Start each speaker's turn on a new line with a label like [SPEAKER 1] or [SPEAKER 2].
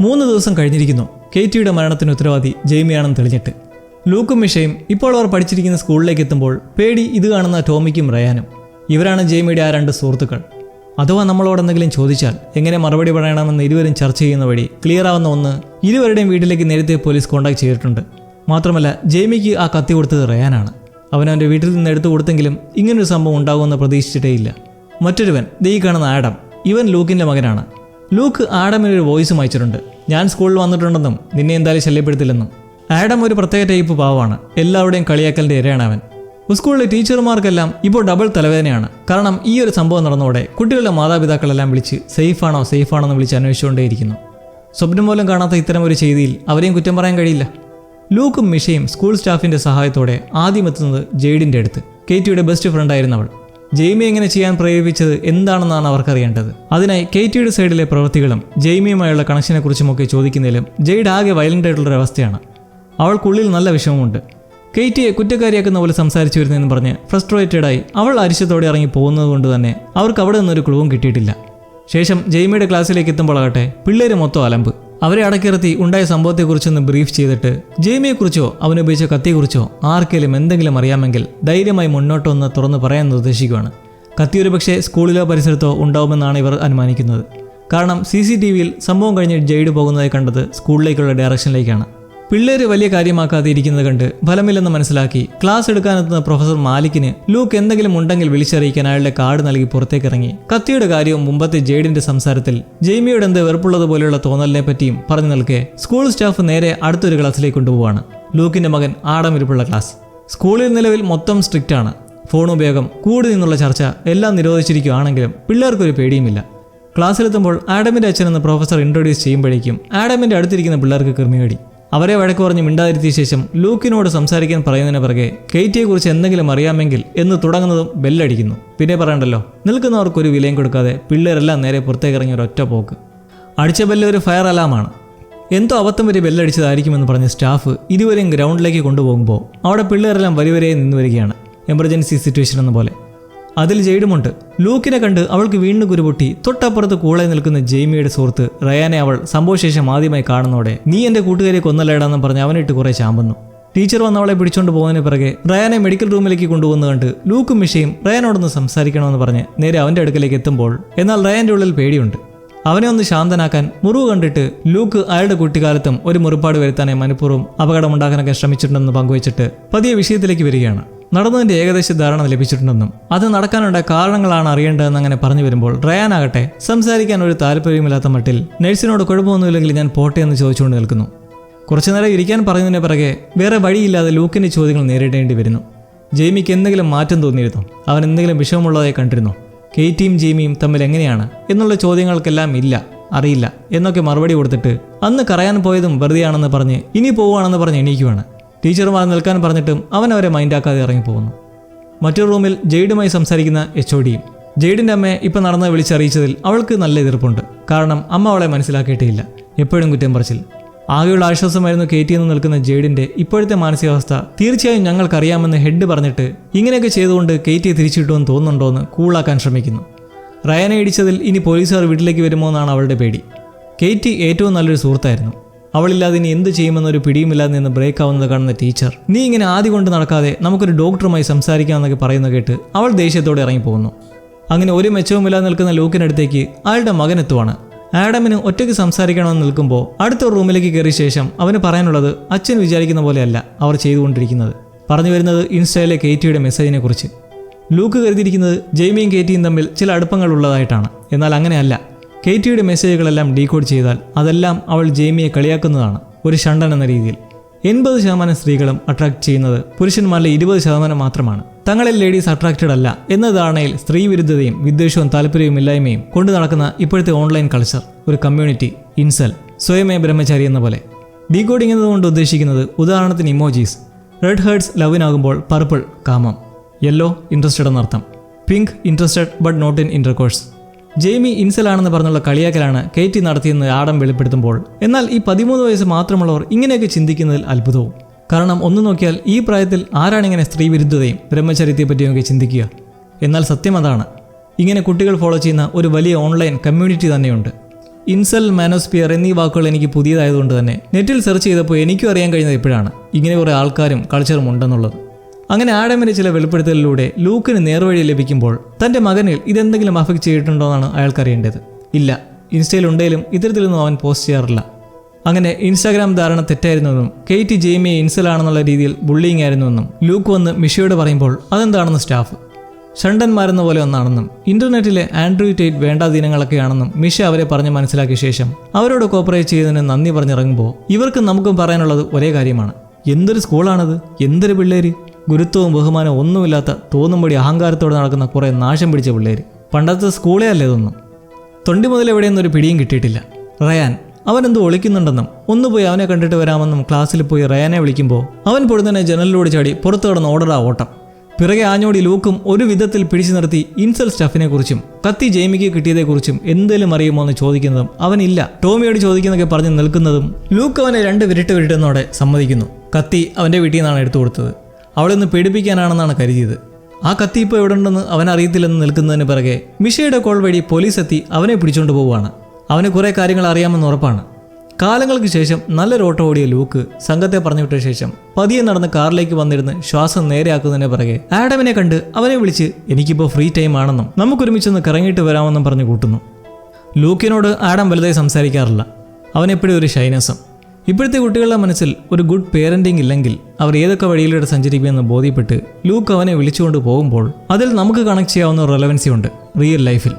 [SPEAKER 1] മൂന്ന് ദിവസം കഴിഞ്ഞിരിക്കുന്നു. കേറ്റിയുടെ മരണത്തിന് ഉത്തരവാദി ജെയ്മിയാണെന്ന് തെളിഞ്ഞിട്ട്. ലൂക്കും മിഷയും ഇപ്പോൾ അവർ പഠിച്ചിരിക്കുന്ന സ്കൂളിലേക്ക് എത്തുമ്പോൾ പേടി ഇത് കാണുന്ന ടോമിക്കും റയാനും. ഇവരാണ് ജെയ്മിയുടെ ആ രണ്ട് സുഹൃത്തുക്കൾ. അഥവാ നമ്മളോട് എന്തെങ്കിലും ചോദിച്ചാൽ എങ്ങനെ മറുപടി പറയണമെന്ന് ഇരുവരും ചർച്ച ചെയ്യുന്ന വഴി ക്ലിയർ ആവുന്ന ഒന്ന് ഇരുവരുടെയും വീട്ടിലേക്ക് നേരത്തെ പോലീസ് കോൺടാക്ട് ചെയ്തിട്ടുണ്ട്. മാത്രമല്ല ജെയ്മിക്ക് ആ കത്തി കൊടുത്തത് റയാനാണ്. അവൻ അവന്റെ വീട്ടിൽ നിന്ന് എടുത്തു കൊടുത്തെങ്കിലും ഇങ്ങനൊരു സംഭവം ഉണ്ടാകുമെന്ന് പ്രതീക്ഷിച്ചിട്ടേയില്ല. മറ്റൊരുവൻ ദൈ കാണുന്ന ആഡം. ഇവൻ ലൂക്കിന്റെ മകനാണ്. ലൂക്ക് ആഡമിന് ഒരു വോയിസും അയച്ചിട്ടുണ്ട്. ഞാൻ സ്കൂളിൽ വന്നിട്ടുണ്ടെന്നും നിന്നെ എന്തായാലും ശല്യപ്പെടുത്തില്ലെന്നും. ആഡം ഒരു പ്രത്യേക ടൈപ്പ് പാവമാണ് എല്ലാവരുടെയും കളിയാക്കലിന്റെ ഇരയാണ് അവൻ. സ്കൂളിലെ ടീച്ചർമാർക്കെല്ലാം ഇപ്പോൾ ഡബിൾ തലവേദനയാണ്. കാരണം ഈ ഒരു സംഭവം നടന്നതോടെ കുട്ടികളുടെ മാതാപിതാക്കളെല്ലാം വിളിച്ച് സേഫാണോ സേഫാണോ എന്ന് വിളിച്ച് അന്വേഷിച്ചുകൊണ്ടേയിരിക്കുന്നു. സ്വപ്നം പോലും കാണാത്ത ഇത്തരം ഒരു ചെയ്തിയിൽ അവരെയും കുറ്റം പറയാൻ കഴിയില്ല. ലൂക്കും മിഷയും സ്കൂൾ സ്റ്റാഫിന്റെ സഹായത്തോടെ ആദ്യം എത്തുന്നത് ജെയ്ഡിന്റെ അടുത്ത്. കേറ്റിയുടെ ബെസ്റ്റ് ഫ്രണ്ടായിരുന്നവൾ ജെയ്മി എങ്ങനെ ചെയ്യാൻ പ്രേരിപ്പിച്ചത് എന്താണെന്നാണ് അവർക്കറിയേണ്ടത്. അതിനായി കേറ്റിയുടെ സൈഡിലെ പ്രവൃത്തികളും ജെയ്മിയുമായുള്ള കണക്ഷനെ കുറിച്ചുമൊക്കെ ചോദിക്കുന്നതിലും ജെയ്ഡ് ആകെ വയലന്റ് ആയിട്ടുള്ള അവസ്ഥയാണ്. അവൾക്കുള്ളിൽ നല്ല വിഷമമുണ്ട്. കെയ്റ്റിയെ കുറ്റക്കാരിയാക്കുന്ന പോലെ സംസാരിച്ചു വരുന്നതെന്ന് പറഞ്ഞ് ഫ്രസ്ട്രേറ്റഡായി അവൾ അരിശത്തോടെ ഇറങ്ങി പോകുന്നത് കൊണ്ട് തന്നെ അവർക്ക് അവിടെ നിന്നൊരു ക്ലൂവും കിട്ടിയിട്ടില്ല. ശേഷം ജെയ്മിയുടെ ക്ലാസ്സിലേക്ക് എത്തുമ്പോഴാകട്ടെ പിള്ളേർ മൊത്തം അലമ്പ്. അവരെ അടക്കിറത്തി ഉണ്ടായ സംഭവത്തെക്കുറിച്ചൊന്ന് ബ്രീഫ് ചെയ്തിട്ട് ജെയ്മിയെക്കുറിച്ചോ അവനുപയോഗിച്ച കത്തിയെക്കുറിച്ചോ ആർക്കെങ്കിലും എന്തെങ്കിലും അറിയാമെങ്കിൽ ധൈര്യമായി മുന്നോട്ട് വന്ന് തുറന്ന് പറയാൻ നിർദ്ദേശിക്കുകയാണ് കത്തി ഒരു പക്ഷേ സ്കൂളിലോ പരിസരത്തോ ഉണ്ടാവുമെന്നാണ് ഇവർ അനുമാനിക്കുന്നത്. കാരണം സി സി ടി വിയിൽ സംഭവം കഴിഞ്ഞ് ജെയ്ഡ് പോകുന്നതായി കണ്ടത് സ്കൂളിലേക്കുള്ള ഡയറക്ഷനിലേക്കാണ് പിള്ളേര് വലിയ കാര്യമാക്കാതെ ഇരിക്കുന്നത് കണ്ട് ഫലമില്ലെന്ന് മനസ്സിലാക്കി ക്ലാസ് എടുക്കാനെത്തുന്ന പ്രൊഫസർ മാലിക്കിന് ലൂക്ക് എന്തെങ്കിലും ഉണ്ടെങ്കിൽ വിളിച്ചറിയിക്കാൻ അയാളുടെ കാർഡ് നൽകി പുറത്തേക്കിറങ്ങി. കത്തിയുടെ കാര്യവും മുമ്പത്തെ ജെയ്ഡിന്റെ സംസാരത്തിൽ ജെയ്മിയോട് എന്ത് വെറുപ്പുള്ളതുപോലെയുള്ള തോന്നലിനെ പറ്റിയും പറഞ്ഞു നിൽക്കെ സ്കൂൾ സ്റ്റാഫ് നേരെ അടുത്തൊരു ക്ലാസ്സിലേക്ക് കൊണ്ടുപോവാണ്. ലൂക്കിന്റെ മകൻ ആടമിരിപ്പുള്ള ക്ലാസ്. സ്കൂളിൽ നിലവിൽ മൊത്തം സ്ട്രിക്റ്റ് ആണ്. ഫോൺ ഉപയോഗം കൂടി നിന്നുള്ള ചർച്ച എല്ലാം നിരോധിച്ചിരിക്കുകയാണെങ്കിലും പിള്ളേർക്കൊരു പേടിയുമില്ല. ക്ലാസ്സിലെത്തുമ്പോൾ ആഡമിന്റെ അച്ഛനെന്ന് പ്രൊഫസർ ഇൻട്രൊഡ്യൂസ് ചെയ്യുമ്പോഴേക്കും ആഡമിന്റെ അടുത്തിരിക്കുന്ന പിള്ളേർക്ക് കൃമികടി. അവരെ വഴക്ക് പറഞ്ഞ് മിണ്ടാതിരുത്തിയ ശേഷം ലൂക്കിനോട് സംസാരിക്കാൻ പറയുന്നതിന് പിറകെ കെയ്റ്റിയെക്കുറിച്ച് എന്തെങ്കിലും അറിയാമെങ്കിൽ എന്ന് തുടങ്ങുന്നതും ബെല്ലടിക്കുന്നു. പിന്നെ പറയണ്ടല്ലോ നിൽക്കുന്നവർക്ക് ഒരു വിലയും കൊടുക്കാതെ പിള്ളേരെല്ലാം നേരെ പുറത്തേക്ക് ഇറങ്ങിയ ഒരൊറ്റ പോക്ക്. അടിച്ച ബെല്ല് ഒരു ഫയർ അലാമാണ് എന്തോ അബദ്ധം വരെ ബെല്ലടിച്ചതായിരിക്കുമെന്ന് പറഞ്ഞ സ്റ്റാഫ് ഇരുവരെയും ഗ്രൗണ്ടിലേക്ക് കൊണ്ടുപോകുമ്പോൾ അവിടെ പിള്ളേരെല്ലാം വരിവരെ നിന്ന് വരികയാണ്. എമർജൻസി സിറ്റുവേഷൻ എന്ന പോലെ. അതിൽ ജെയ്ഡുമുണ്ട് ലൂക്കിനെ കണ്ട് അവൾക്ക് വീണ്ടും കുരുപൊട്ടി. തൊട്ടപ്പുറത്ത് കൂളെ നിൽക്കുന്ന ജെയ്മിയുടെ സുഹൃത്ത് റയാനെ അവൾ സംഭവശേഷം ആദ്യമായി കാണുന്നതോടെ നീ എന്റെ കൂട്ടുകാരെ കൊന്നല്ലേടാന്ന് പറഞ്ഞ് അവനിട്ട് കുറെ ചാമ്പുന്നു. ടീച്ചർ വന്ന് അവളെ പിടിച്ചുകൊണ്ട് പോകുന്നതിന് പിറകെ റയാനെ മെഡിക്കൽ റൂമിലേക്ക് കൊണ്ടുവന്ന് കണ്ട് ലൂക്കും മിഷയും റയാനോടൊന്ന് സംസാരിക്കണമെന്ന് പറഞ്ഞ് നേരെ അവന്റെ അടുക്കലേക്ക് എത്തുമ്പോൾ എന്നാൽ റയാന്റെ ഉള്ളിൽ പേടിയുണ്ട്. അവനെ ഒന്ന് ശാന്തനാക്കാൻ മുറിവ് കണ്ടിട്ട് ലൂക്ക് അയാളുടെ കുട്ടിക്കാലത്തും ഒരു മുറിപ്പാട് വരുത്താനായി മനഃപൂർവം അപകടമുണ്ടാക്കാനൊക്കെ ശ്രമിച്ചിട്ടുണ്ടെന്ന് പങ്കുവച്ചിട്ട് പതിയെ വിഷയത്തിലേക്ക് വരികയാണ്. നടന്നതിന്റെ ഏകദേശ ധാരണ ലഭിച്ചിട്ടുണ്ടെന്നും അത് നടക്കാനുള്ള കാരണങ്ങളാണ് അറിയേണ്ടതെന്ന് അങ്ങനെ പറഞ്ഞു വരുമ്പോൾ റയാനാകട്ടെ സംസാരിക്കാൻ ഒരു താല്പര്യമില്ലാത്ത മട്ടിൽ നഴ്സിനോട് കുഴപ്പമൊന്നുമില്ലെങ്കിൽ ഞാൻ പോട്ടെ എന്ന് ചോദിച്ചുകൊണ്ട് നിൽക്കുന്നു. കുറച്ചുനേരം ഇരിക്കാൻ പറയുന്നതിന് പിറകെ വേറെ വഴിയില്ലാതെ ലൂക്കിന്റെ ചോദ്യങ്ങൾ നേരിടേണ്ടി വരുന്നു. ജെയ്മിക്ക് എന്തെങ്കിലും മാറ്റം തോന്നിയിരുന്നു? അവൻ എന്തെങ്കിലും വിഷമമുള്ളതായി കണ്ടിരുന്നു? കെയ്റ്റിയും ജെയ്മിയും തമ്മിൽ എങ്ങനെയാണ്? എന്നുള്ള ചോദ്യങ്ങൾക്കെല്ലാം ഇല്ല അറിയില്ല എന്നൊക്കെ മറുപടി കൊടുത്തിട്ട് അന്ന് കറയാൻ പോയതും വെറുതെയാണെന്ന് പറഞ്ഞ് ഇനി പോവുകയാണെന്ന് പറഞ്ഞ് എണീക്കുവാണ്. ടീച്ചർമാർ നിൽക്കാൻ പറഞ്ഞിട്ടും അവൻ അവരെ മൈൻഡാക്കാതെ ഇറങ്ങിപ്പോകുന്നു. മറ്റൊരു റൂമിൽ ജെയ്ഡുമായി സംസാരിക്കുന്ന എച്ച് ഒ ഡിയും. ജെയ്ഡിന്റെ അമ്മയെ ഇപ്പം നടന്ന് വിളിച്ചറിയിച്ചതിൽ അവൾക്ക് നല്ല എതിർപ്പുണ്ട്. കാരണം അമ്മ അവളെ മനസ്സിലാക്കിയിട്ടില്ല. എപ്പോഴും കുറ്റം പറച്ചിൽ. ആകെയുള്ള ആശ്വാസമായിരുന്നു കയറ്റി എന്ന് നിൽക്കുന്ന ജെയ്ഡിന്റെ ഇപ്പോഴത്തെ മാനസികാവസ്ഥ തീർച്ചയായും ഞങ്ങൾക്കറിയാമെന്ന് ഹെഡ് പറഞ്ഞിട്ട് ഇങ്ങനെയൊക്കെ ചെയ്തുകൊണ്ട് കെയ്റ്റിയെ തിരിച്ചിട്ടുമെന്ന് തോന്നുന്നുണ്ടോ എന്ന് കൂളാക്കാൻ ശ്രമിക്കുന്നു. റയനെ ഇടിച്ചതിൽ ഇനി പോലീസുകാർ വീട്ടിലേക്ക് വരുമോ എന്നാണ് അവളുടെ പേടി. കെയ്റ്റി ഏറ്റവും നല്ലൊരു സുഹൃത്തായിരുന്നു. അവളില്ലാതെ ഇനി എന്ത് ചെയ്യുമെന്നൊരു പിടിയുമില്ലാതെ നിന്ന് ബ്രേക്ക് ആവുന്നത് കാണുന്ന ടീച്ചർ നീ ഇങ്ങനെ ആദ്യം കൊണ്ട് നടക്കാതെ നമുക്കൊരു ഡോക്ടറുമായി സംസാരിക്കാമെന്നൊക്കെ പറയുന്ന കേട്ട് അവൾ ദേഷ്യത്തോടെ ഇറങ്ങിപ്പോകുന്നു. അങ്ങനെ ഒരു മെച്ചവുമില്ലാതെ നിൽക്കുന്ന ലൂക്കിനടുത്തേക്ക് അയാളുടെ മകൻ എത്തുവാണ്. ആഡമിന് ഒറ്റയ്ക്ക് സംസാരിക്കണമെന്ന് നിൽക്കുമ്പോൾ അടുത്ത റൂമിലേക്ക് കയറിയ ശേഷം അവന് പറയാനുള്ളത് അച്ഛൻ വിചാരിക്കുന്ന പോലെയല്ല അവർ ചെയ്തുകൊണ്ടിരിക്കുന്നത്. പറഞ്ഞു വരുന്നത് ഇൻസ്റ്റയിലെ കേറ്റിയുടെ മെസ്സേജിനെ കുറിച്ച് ലൂക്ക് കരുതിയിരിക്കുന്നത് ജെയ്മിയും കേറ്റിയും തമ്മിൽ ചില അടുപ്പങ്ങൾ ഉള്ളതായിട്ടാണ് എന്നാൽ അങ്ങനെയല്ല. കേറ്റിയുടെ മെസ്സേജുകളെല്ലാം ഡീകോഡ് ചെയ്താൽ അതെല്ലാം അവൾ ജെയ്മിയെ കളിയാക്കുന്നതാണ് ഒരു ഷണ്ടൻ എന്ന രീതിയിൽ. എൺപത് ശതമാനം സ്ത്രീകളും അട്രാക്ട് ചെയ്യുന്നത് പുരുഷന്മാരിലെ ഇരുപത് ശതമാനം മാത്രമാണ്. തങ്ങളിൽ ലേഡീസ് അട്രാക്റ്റഡ് അല്ല എന്ന ധാരണയിൽ സ്ത്രീ വിരുദ്ധതയും വിദ്വേഷവും താല്പര്യവും ഇല്ലായ്മയും കൊണ്ടു നടക്കുന്ന ഇപ്പോഴത്തെ ഓൺലൈൻ കൾച്ചർ ഒരു കമ്മ്യൂണിറ്റി ഇൻസൽ സ്വയമേ ബ്രഹ്മചാരി എന്ന പോലെ. ഡീകോഡിംഗ് എന്നതുകൊണ്ട് ഉദ്ദേശിക്കുന്നത് ഉദാഹരണത്തിന് ഇമോജീസ് റെഡ് ഹേർട്സ് ലവിനാകുമ്പോൾ പർപ്പിൾ കാമം. യെല്ലോ ഇൻട്രസ്റ്റഡ് എന്നർത്ഥം. Pink interested but not in intercourse Jamie ഇൻസലാണെന്ന് പറഞ്ഞുള്ള കളിയാക്കലാണ് കേറ്റി നടത്തിയെന്ന് ആടം വെളിപ്പെടുത്തുമ്പോൾ. എന്നാൽ ഈ പതിമൂന്ന് വയസ്സ് മാത്രമുള്ളവർ ഇങ്ങനെയൊക്കെ ചിന്തിക്കുന്നതിൽ അത്ഭുതവും. കാരണം ഒന്ന് നോക്കിയാൽ ഈ പ്രായത്തിൽ ആരാണിങ്ങനെ സ്ത്രീ വിരുദ്ധതയും ബ്രഹ്മചര്യത്തെ പറ്റിയൊക്കെ ചിന്തിക്കുക? എന്നാൽ സത്യം അതാണ്. ഇങ്ങനെ കുട്ടികൾ ഫോളോ ചെയ്യുന്ന ഒരു വലിയ ഓൺലൈൻ കമ്മ്യൂണിറ്റി തന്നെയുണ്ട്. ഇൻസൽ മാനോസ്പിയർ എന്നീ വാക്കുകൾ എനിക്ക് പുതിയതായതുകൊണ്ട് തന്നെ നെറ്റിൽ സെർച്ച് ചെയ്തപ്പോൾ എനിക്കും അറിയാൻ കഴിഞ്ഞത് എപ്പോഴാണ് ഇങ്ങനെ കുറേ ആൾക്കാരും കൾച്ചറും ഉണ്ടെന്നുള്ളത്. അങ്ങനെ ആഡമിന്റെ ചില വെളിപ്പെടുത്തലിലൂടെ ലൂക്കിന് നേർവഴി ലഭിക്കുമ്പോൾ തന്റെ മകനിൽ ഇതെന്തെങ്കിലും അഫക്റ്റ് ചെയ്തിട്ടുണ്ടോ എന്നാണ് അയാൾക്കറിയേണ്ടത്. ഇല്ല ഇൻസ്റ്റയിലുണ്ടെങ്കിലും ഇത്തരത്തിലൊന്നും അവൻ പോസ്റ്റ് ചെയ്യാറില്ല. അങ്ങനെ ഇൻസ്റ്റാഗ്രാം ധാരണ തെറ്റായിരുന്നുവെന്നും കെയ്റ്റി ജെയ്മിയെ ഇൻസലാണെന്നുള്ള രീതിയിൽ ബുള്ളിങ് ആയിരുന്നുവെന്നും ലൂക്ക് വന്ന് മിഷയോട് പറയുമ്പോൾ അതെന്താണെന്ന് സ്റ്റാഫ്? ഷണ്ടന്മാരെന്ന പോലെ ഒന്നാണെന്നും ഇന്റർനെറ്റിലെ ആൻഡ്രോയിഡ് വേണ്ട ദിനങ്ങളൊക്കെയാണെന്നും മിഷ അവരെ പറഞ്ഞ് മനസ്സിലാക്കിയ ശേഷം അവരോട് കോപ്പറേറ്റ് ചെയ്തതിന് നന്ദി പറഞ്ഞിറങ്ങുമ്പോൾ ഇവർക്ക് നമുക്കും പറയാനുള്ളത് ഒരേ കാര്യമാണ്. എന്തൊരു സ്കൂളാണത് എന്തൊരു പിള്ളേര്? ഗുരുത്വവും ബഹുമാനവും ഒന്നുമില്ലാത്ത തോന്നുംപടി അഹങ്കാരത്തോടെ നടക്കുന്ന കുറേ നാശം പിടിച്ച പിള്ളേർ പണ്ടത്തെ സ്കൂളേ അല്ല ഇതൊന്നും. തൊണ്ടി മുതൽ എവിടെയൊന്നും ഒരു പിടിയും കിട്ടിയിട്ടില്ല. റയാൻ അവൻ എന്തോ ഒളിക്കുന്നുണ്ടെന്നും ഒന്ന് പോയി അവനെ കണ്ടിട്ട് വരാമെന്നും ക്ലാസ്സിൽ പോയി റയാനെ വിളിക്കുമ്പോൾ അവൻ പൊടുന്നനെ ജനലിലൂടെ ചാടി പുറത്തു കിടന്ന് ഓടറാ ഓട്ടം. പിറകെ ആഞ്ഞോടി ലൂക്കും ഒരു വിധത്തിൽ പിടിച്ചു നിർത്തി ഇൻസൽ സ്റ്റഫിനെ കുറിച്ചും കത്തി ജെയ്മിക്ക് കിട്ടിയതേക്കുറിച്ചും എന്തേലും അറിയുമോ എന്ന് ചോദിക്കുന്നതും അവനില്ല. ടോമിയോട് ചോദിക്കുന്നതൊക്കെ പറഞ്ഞ് നിൽക്കുന്നതും ലൂക്ക് അവനെ രണ്ട് വിരട്ട് വിരട്ടുന്നതോടെ സമ്മതിക്കുന്നു. കത്തി അവന്റെ വീട്ടിൽ നിന്നാണ് എടുത്തു കൊടുത്തത്. അവളൊന്ന് പേടിപ്പിക്കാനാണെന്നാണ് കരുതിയത്. ആ കത്തി ഇപ്പോൾ എവിടെ ഉണ്ടെന്ന് അവൻ അറിയത്തില്ലെന്ന് നിൽക്കുന്നതിന് പിറകെ മിഷയുടെ കോൾ വഴി പോലീസ് എത്തി അവനെ പിടിച്ചുകൊണ്ട് പോവുകയാണ്. അവന് കുറേ കാര്യങ്ങൾ അറിയാമെന്ന് ഉറപ്പാണ്. കാലങ്ങൾക്ക് ശേഷം നല്ലൊരു ഓട്ടോ ഓടിയ ലൂക്ക് സംഘത്തെ പറഞ്ഞുവിട്ട ശേഷം പതിയെ നടന്ന് കാറിലേക്ക് വന്നിരുന്ന് ശ്വാസം നേരെയാക്കുന്നതിന് പിറകെ ആഡമിനെ കണ്ട് അവനെ വിളിച്ച് എനിക്കിപ്പോൾ ഫ്രീ ടൈം ആണെന്നും നമുക്കൊരുമിച്ചൊന്ന് കറങ്ങിയിട്ട് വരാമെന്നും പറഞ്ഞു കൂട്ടുന്നു. ലൂക്കിനോട് ആഡം വലുതായി സംസാരിക്കാറില്ല. അവനെപ്പോഴും ഒരു ഷൈനസം. ഇപ്പോഴത്തെ കുട്ടികളുടെ മനസ്സിൽ ഒരു ഗുഡ് പേരന്റിംഗ് ഇല്ലെങ്കിൽ അവർ ഏതൊക്കെ വഴിയിലൂടെ സഞ്ചരിക്കുമെന്ന് ബോധ്യപ്പെട്ട് ലൂക്ക് അവനെ വിളിച്ചുകൊണ്ട് പോകുമ്പോൾ അതിൽ നമുക്ക് കണക്ട് ചെയ്യാവുന്ന റെലവൻസി ഉണ്ട് റിയൽ ലൈഫിൽ